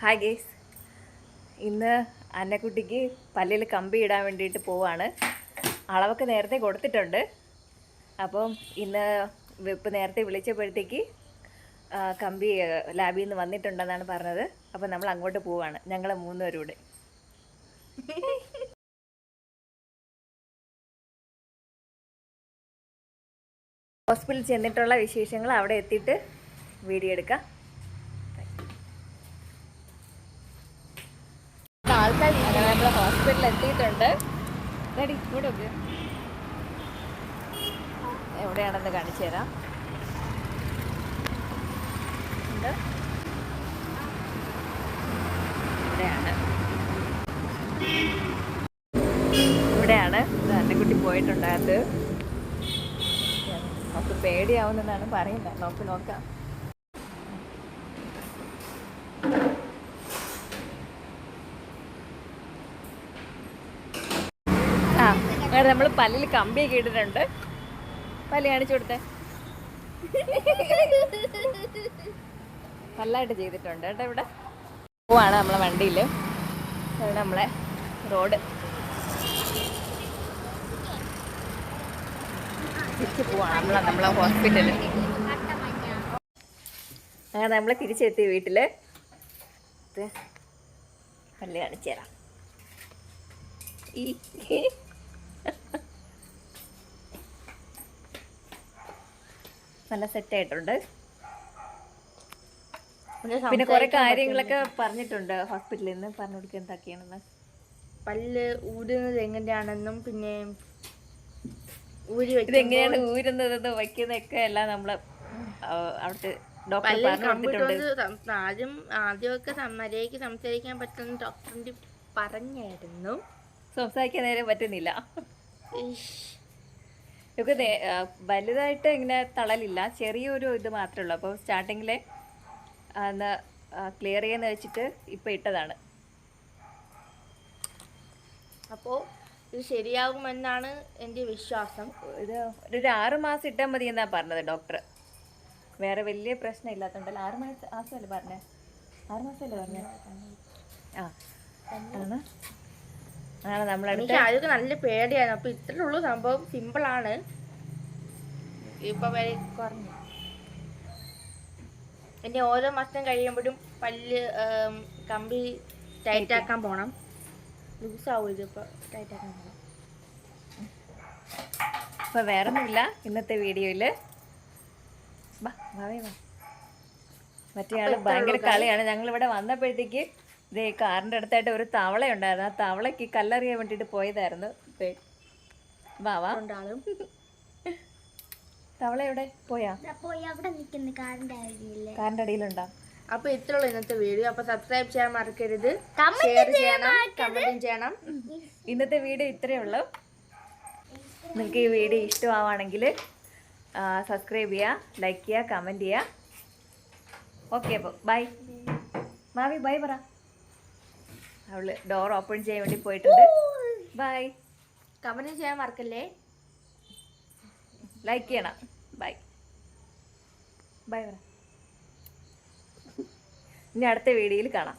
Hi guys ഇന്ന് അന്നക്കുട്ടിക്ക് പല്ലിൽ കമ്പി ഇടാൻ വേണ്ടിയിട്ട് പോവാണ്. അളവൊക്കെ നേരത്തെ കൊടുത്തിട്ടുണ്ട്. അപ്പം ഇന്ന് ഇപ്പം നേരത്തെ വിളിച്ചപ്പോഴത്തേക്ക് കമ്പി ലാബിൽ നിന്ന് വന്നിട്ടുണ്ടെന്നാണ് പറഞ്ഞത്. അപ്പം നമ്മൾ അങ്ങോട്ട് പോവാണ്. ഞങ്ങൾ മൂന്നുപേരൂടെ. ഹോസ്പിറ്റലിൽ ചെന്നിട്ടുള്ള വിശേഷങ്ങൾ അവിടെ എത്തിയിട്ട് വീഡിയോ എടുക്കാം ആൾക്കാർ അങ്ങനെ നമ്മൾ ഹോസ്പിറ്റലിൽ എത്തിയിട്ടുണ്ട് റെഡി ഇവിടെ ഒക്കെ എവിടെയാണെന്ന് കാണിച്ചു തരാം. ഉണ്ട്. ഇവിടെയാണ്. ഇവിടെയാണ്. കുട്ടി പോയിട്ടുണ്ടായത് നമുക്ക് പേടിയാവുന്നെന്നാണ് പറയുന്നത്. നമുക്ക് നോക്കാം. അങ്ങനെ നമ്മൾ പല്ലിൽ കമ്പിയൊക്കെ ഇട്ടിട്ടുണ്ട്. പല്ല് കാണിച്ചു കൊടുത്തേ. നല്ലതായിട്ട് ചെയ്തിട്ടുണ്ട് കേട്ടോ ഇവിടെ. പോവാണ് നമ്മളെ വണ്ടിയിൽ ഇവിടെ നമ്മളെ റോഡ്. തിരിച്ചു പോവാണ് നമ്മളെ നമ്മളെ ഹോസ്പിറ്റലിൽ അങ്ങനെ നമ്മൾ തിരിച്ചെത്തി വീട്ടിൽ പല്ല് കാണിച്ചു തരാം. ഈ നല്ല സെറ്റായിട്ടുണ്ട് പിന്നെ കുറെ കാര്യങ്ങളൊക്കെ പറഞ്ഞിട്ടുണ്ട് ഹോസ്പിറ്റലിൽ നിന്ന്. പറഞ്ഞു കൊടുക്കുക എന്തൊക്കെയാണെന്ന്. പല്ല് ഊരുന്നത് എങ്ങനെയാണെന്നും പിന്നെ ഊരി ഇതെങ്ങനെയാണ് ഊരുന്നത് വയ്ക്കുന്നതൊക്കെ എല്ലാം നമ്മൾ ആ, അവിടുത്തെ ഡോക്ടർ പറഞ്ഞു കൊടുത്തിട്ടുണ്ട്. ആദ്യം ആദ്യമൊക്കെ മര്യാദയ്ക്ക് സംസാരിക്കാൻ പറ്റുന്ന ഡോക്ടറിന്റെ പറഞ്ഞായിരുന്നു. സംസാരിക്കാൻ നേരെ പറ്റുന്നില്ല. നേ- വലുതായിട്ട് ഇങ്ങനെ തളലില്ല. ചെറിയൊരു ഇത് മാത്രമേ ഉള്ളൂ. അപ്പോൾ സ്റ്റാർട്ടിങ്ങിൽ ഒന്ന് ക്ലിയർ ചെയ്യാന്ന് വെച്ചിട്ട് ഇപ്പം ഇട്ടതാണ്. അപ്പോൾ ഇത് ശരിയാകുമെന്നാണ് എന്റെ വിശ്വാസം. ഇത് ഒരു ആറ് മാസം ഇട്ടാൽ മതി എന്നാണ് പറഞ്ഞത് ഡോക്ടർ. വേറെ വലിയ പ്രശ്നം ഇല്ലാത്തതുണ്ടല്ലോ ആറ് മാസം മാസമല്ലേ പറഞ്ഞത് ആറ് മാസമല്ലേ പറഞ്ഞത് ആ ആണ്. ആണ് നമ്മൾ എനിക്ക് ആദ്യമൊക്കെ നല്ല പേടിയാണ് അപ്പൊ ഇത്രേ ഉള്ളൂ സംഭവം. സിമ്പിൾ ആണ്. ഇപ്പൊ വരെ കുറഞ്ഞു. ഇനി ഓരോ മാസം കഴിയുമ്പോഴും പല്ല് കമ്പി ടൈറ്റ് ആക്കാൻ പോണം. ലൂസ് ആവും ഇതിപ്പോ ടൈറ്റ് ആക്കാൻ പോണം. അപ്പൊ വേറെ ഒന്നുമില്ല ഇന്നത്തെ വീഡിയോയിൽ. മറ്റേ ആൾ ഭയങ്കര കളിയാണ്. ഞങ്ങൾ ഇവിടെ വന്നപ്പോഴത്തേക്ക് ഇതേ കാറിന്റെ അടുത്തായിട്ട് ഒരു തവള ഉണ്ടായിരുന്നു ആ തവളയ്ക്ക് കല്ലെറിയാൻ വേണ്ടിയിട്ട് പോയതായിരുന്നു. ദേ. വാ വാ. തവള എവിടെ? പോയാ? പോയി. അവിടെ നിൽക്കുന്ന. കാറിന്റെ അരികിൽ. കാറിന്റെ അടിയിലുണ്ടോ? അപ്പൊ ഇത്രയുള്ള ഇന്നത്തെ വീഡിയോ. അപ്പൊ സബ്സ്ക്രൈബ് ചെയ്യാൻ മറക്കരുത്. ഷെയർ ചെയ്യണം. കമന്റും ചെയ്യണം. ഇന്നത്തെ വീഡിയോ ഇത്രയേ ഉള്ളൂ. നിങ്ങൾക്ക് ഈ വീഡിയോ ഇഷ്ടമാവാണെങ്കിൽ സബ്സ്ക്രൈബ് ചെയ്യുക ലൈക്ക് ചെയ്യുക കമന്റ് ചെയ്യുക ഓക്കെ അപ്പോൾ ബൈ മാവി ബൈ പറ. അവൾ ഡോർ ഓപ്പൺ ചെയ്യാൻ വേണ്ടി പോയിട്ടുണ്ട്. ബൈ കമന്റ് ചെയ്യാൻ മറക്കല്ലേ? ലൈക്ക് ചെയ്യണം. ബൈ ബൈ ഇനി അടുത്ത വീഡിയോയിൽ കാണാം.